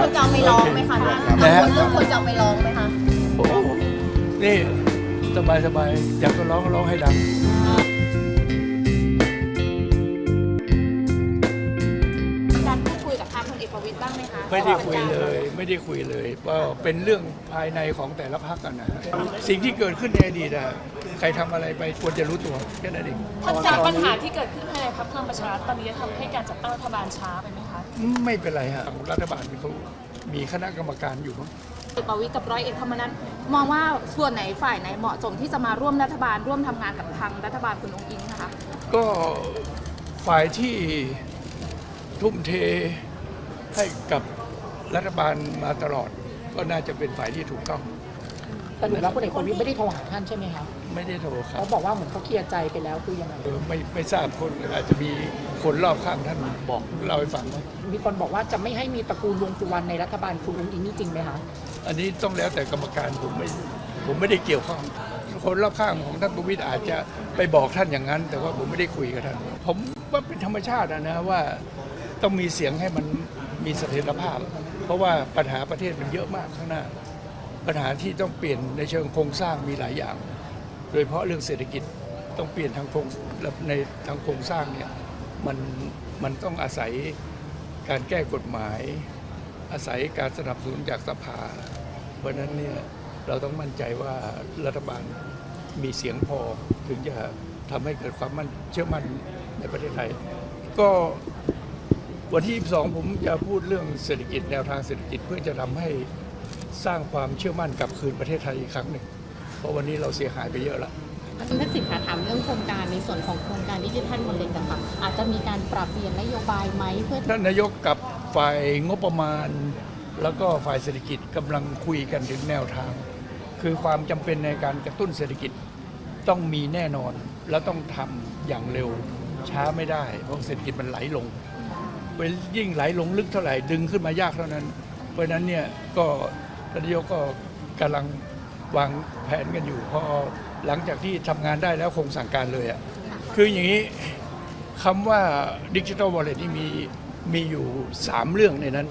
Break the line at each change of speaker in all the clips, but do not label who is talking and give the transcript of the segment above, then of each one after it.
คนจะเอาไปร้องไหมคะท่าน
นะฮะ
คนเรื่องคนจะเอาไปร้องไหมคะ
โอ้นี่ สบายสบายอยากก็ร้องก็ร้องให้ดัง
ไหมคะ
ไม่ได้คุยเลย ไม่ได้คุยเลยว่าเป็นเรื่องภายในของแต่ละพรรคกันนะสิ่งที่เกิดขึ้นในอดีตอะใครทำอะไรไปควรจะรู้ตัวแค่นั้นเอง
ท่านจากปัญหาที่เกิดขึ้นภายในพรรคพลังประชารัฐตอนนี้จะทำให้การจัดตั้งรัฐบาลช้าไปไหมคะ
ไม่เป็นไรฮะรัฐบาลเขามีคณะกรรมการอยู่มั้ง
พลเอกประวิตยกับร้อยเอกธรรมนัฐมองว่าส่วนไหนฝ่ายไหนเหมาะสมที่จะมาร่วมรัฐบาลร่วมทำงานกับทางรัฐบาลคุณองค์อิงนะคะ
ก็ฝ่ายที่ทุ่มเทให้กับ รัฐบาลมาตลอด ก็น่าจะเป็นฝ่ายที่ถูกต้อง
แต่ดูแล้วพลเอกประวิตยไม่ได้โทรหาท่านใช่ไหมคะ
ไม่ได้โทรครั
เขา
บ
บอกว่าเหมือนเขาเคลียร์ใจไปแล้วคือยังไง
เออไม่ไม่ทราบคนอาจจะมีคนรอบข้างท่านบอกเล่าให้ฟังว่า
มีคนบอกว่าจะไม่ให้มีตระกูลวงสุวรรณในรัฐบาลคุณอุ้งอิงนี่จริงไหมคะ
อันนี้ต้องแล้วแต่กรรมการผมไม่ผมไม่ได้เกี่ยวข้องคนรอบข้างของท่านประวิตยอาจจะไปบอกท่านอย่างนั้น แต่ว่าผมไม่ได้คุยกับท่าน ผมว่าเป็นธรรมชาติอะนะว่าต้องมีเสียงให้มันมีเสถียรภาพเพ ราะว่าปัญหาประเทศมันเยอะมากข้างหน้า ปัญหาที่ต้องเปลี่ยนในเชิงโครงสร้างมีหลายอย่าง โดยเฉพาะเรื่องเศรษฐกิจต้องเปลี่ยนทางโครงในทางโครงสร้างเนี่ยมันมันต้องอาศัยการแก้กฎหมาย อาศัยการสนับสนุนจากสภา เพราะนั้นเนี่ยเราต้องมั่นใจว่ารัฐบาลมีเสียงพอถึงจะทำให้เกิดความมั่นเชื่อมั่นในประเทศไทย ก็ วันที่ 22 ผมจะพูดเรื่องเศรษฐกิจแนวทางเศรษฐกิจเพื่อจะทำให้สร้างความเชื่อมั่นกลับคืนประเทศไทยอีกครั้งหนึ่ง เพราะวันนี้เราเสียหายไปเยอะแล้ว
คุณทักษิณคะถามเรื่องโครงการในส่วนของโครงการดิจิทัลวอลเล็ตนะคะอาจจะมีการปรับเปลี่ยนนโยบายไหมเพื่อ
ท่านนายกกับฝ่ายงบประมาณ แล้วก็ฝ่ายเศรษฐกิจกำลังคุยกันถึงแนวทาง คือความจำเป็นในการกระตุ้นเศรษฐกิจต้องมีแน่นอนและต้องทำอย่างเร็วช้าไม่ได้ เพราะเศรษฐกิจมันไหลลงไป ยิ่งไหลลงลึกเท่าไหร่ดึงขึ้นมายากเท่านั้น เพราะนั้นเนี่ยก็ท่านนายกก็กำลังวางแผนกันอยู่พอหลังจากที่ทำงานได้แล้วคงสั่งการเลยอะ่ะคืออย่างนี้คำว่าดิจิทัลวอลเล็ตนี่มีมีอยู่ 3 เรื่องในนั้น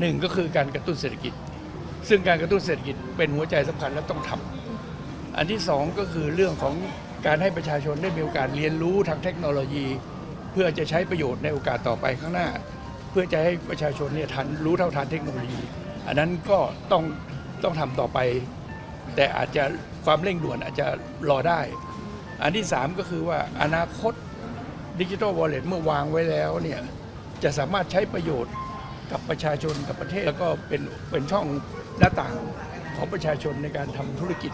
หนึ่งก็คือการกระตุ้นเศรษฐกิจ ซึ่งการกระตุ้นเศรษฐกิจเป็นหัวใจสำคัญและต้องทำอันที่สองก็คือเรื่องของการให้ประชาชนได้มีโอกาสเรียนรู้ทางเทคโนโลยี เพื่อจะใช้ประโยชน์ในโอกาสต่อไปข้างหน้า เพื่อจะให้ประชาชนเนี่ยทันรู้เท่าทันเทคโนโลยี อันนั้นก็ต้องต้องทำต่อไป แต่อาจจะความเร่งด่วนอาจจะรอได้ อันที่สามก็คือว่าอนาคตดิจิทัลวอลเล็ตเมื่อวางไว้แล้วเนี่ยจะสามารถใช้ประโยชน์กับประชาชนกับประเทศแล้วก็เป็นเป็นช่องหน้าต่างของประชาชนในการทำธุรกิจ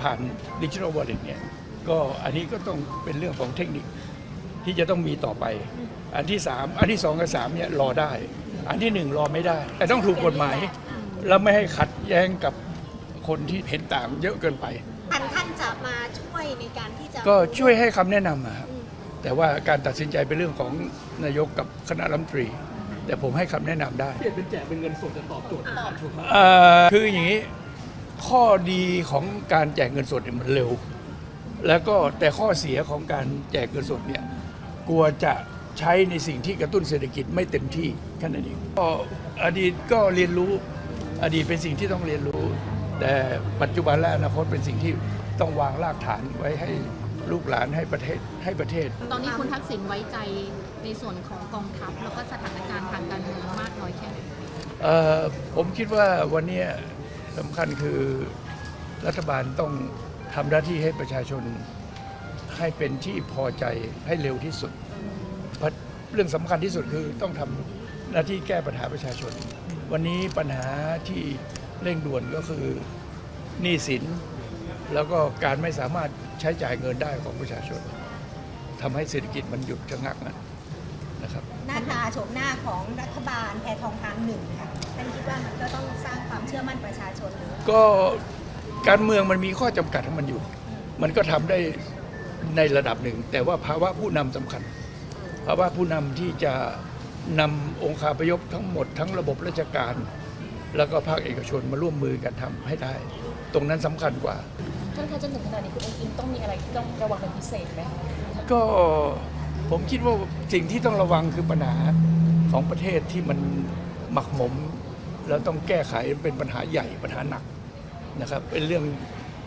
ผ่านดิจิทัลวอลเล็ตเนี่ยก็อันนี้ก็ต้องเป็นเรื่องของเทคนิค ที่จะต้องมีต่อไป อันที่สามอันที่สองกับสามเนี่ยรอได้ อันที่หนึ่งรอไม่ได้ แต่ต้องถูกกฎหมาย แล้วไม่ให้ขัดแย้งกับคนที่เห็นต่างเยอะเกินไป
ท่านท่านจะมาช่วยในการที่จะ
ก็ช่วยให้คำแนะนำอะครับแต่ว่าการตัดสินใจเป็นเรื่องของนายกกับคณะรัฐมนตรี แต่ผมให้คำแนะนำได้
เปลี่ยนเป็นแจกเป็นเงินสดจะตอบโจทย์ความถูก
เอ่อคืออย่างนี้ข้อดีของการแจกเงินสดเนี่ยมันเร็ว แล้วก็แต่ข้อเสียของการแจกเงินสดเนี่ย กลัวจะใช้ในสิ่งที่กระตุ้นเศรษฐกิจไม่เต็มที่แค่นั้นเองก็อดีตก็เรียนรู้ อดีตเป็นสิ่งที่ต้องเรียนรู้ แต่ปัจจุบันและอนาคตเป็นสิ่งที่ต้องวางรากฐานไว้ให้ลูกหลานให้ประเทศให้ประเทศ
ตอนนี้คุณทักษิณไว้ใจในส่วนของกองทัพ แล้วก็สถานการณ์ทางการเมืองมากน้อยแค่ไหน
เอ่อผมคิดว่าวันนี้สำคัญคือรัฐบาลต้องทำหน้าที่ให้ประชาชน ให้เป็นที่พอใจให้เร็วที่สุดเพราะเรื่องสำคัญที่สุดคือต้องทำหน้าที่แก้ปัญหาประชาชน วันนี้ปัญหาที่เร่งด่วนก็คือหนี้สิน แล้วก็การไม่สามารถใช้จ่ายเงินได้ของประชาชนทำให้เศรษฐกิจมันหยุดชะงักนะนะครับ
หน้าตาโฉมหน้าของรัฐบาลแพทองทานหนึ่งค่ะท่านคิดว่ามันก็ต้องสร้างความเชื่อมั่นประชาชนหรือ
ก็การเมืองมันมีข้อจำกัดของมันอยู่ มันก็ทำได้ ในระดับหนึ่ง แต่ว่าภาวะผู้นำสำคัญ ภาวะผู้นำที่จะนำองค์คาพยพทั้งหมด ทั้งระบบราชการ แล้วก็ภาคเอกชนมาร่วมมือกันทำให้ได้ ตรงนั้นสำคัญกว่า
ท่านคะจนถึงขนาดนี้คุณองค์อิงต้องมีอะไรที่ต้องระวังเป็นพิเศษไหมคะ
ก็ผมคิดว่าสิ่งที่ต้องระวังคือปัญหาของประเทศที่มันหมักหมม แล้วต้องแก้ไขเป็นปัญหาใหญ่ปัญหาหนักนะครับเป็นเรื่อง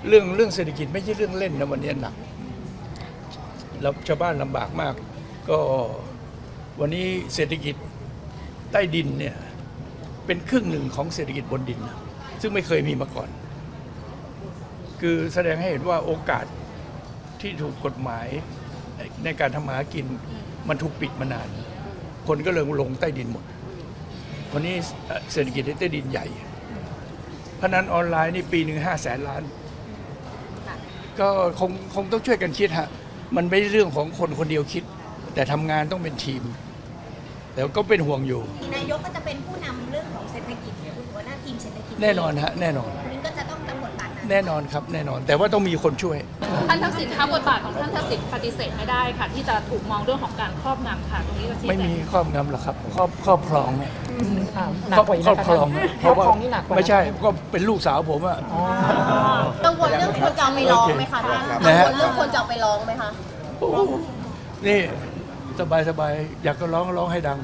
เรื่องเรื่องเศรษฐกิจไม่ใช่เรื่องเล่นนะวันนี้หนัก แล้วชาวบ้านลำบากมาก ก็วันนี้เศรษฐกิจใต้ดินเนี่ยเป็นครึ่งหนึ่งของเศรษฐกิจบนดินนะซึ่งไม่เคยมีมาก่อน คือแสดงให้เห็นว่าโอกาสที่ถูกกฎหมายในในการทำมาหากินมันถูกปิดมานาน คนก็เลยลงใต้ดินหมด วันนี้เอ่อเศรษฐกิจในใต้ดินใหญ่พนันออนไลน์นี่ปีหนึ่งห้าแสนล้าน ก็คงคงต้องช่วยกันคิดฮะ มันไม่ใช่เรื่องของคนคนเดียวคิด แต่ทำงานต้องเป็นทีม แต่ก็เป็นห่วงอยู่
นายกก็จะเป็นผู้นำเรื่องของเศรษฐกิจคุณหัวหน้าทีมเศรษฐกิจ
แน่นอนฮะแน่นอน
คุณก็จะต้องกำหนดบทบาทนั้น
แน่นอนครับแน่นอน แต่ว่าต้องมีคนช่วย
ท่านทักษิณคะบทบาทของท่านทักษิณปฏิเสธไม่ได้ค่ะ ที่จะถูกมองเรื่องของการครอบงำค่ะ ตรงนี้จะชี้
ไม่
แจ
มี
ง
ครอบงำหรอกครับครอบครอบครองเนี่ย
ค่ะหนักกว่าอีก
คร
นะ
อบ
คะ
ครองอะ
ครอบครองนี่หนักกว่า
ไม่ใช่ก็เป็นลูกสาวผมอะ
อ๋อ
กังวลเรื่องคนจะเอาไปร้องไหมคะท่าน
นะ
กัง
ฮะ
วลเรื่องคนจะเอาไปร้องไหมคะ
โอ้โหนี่สบายสบายอยากก็ร้องร้องให้ดัง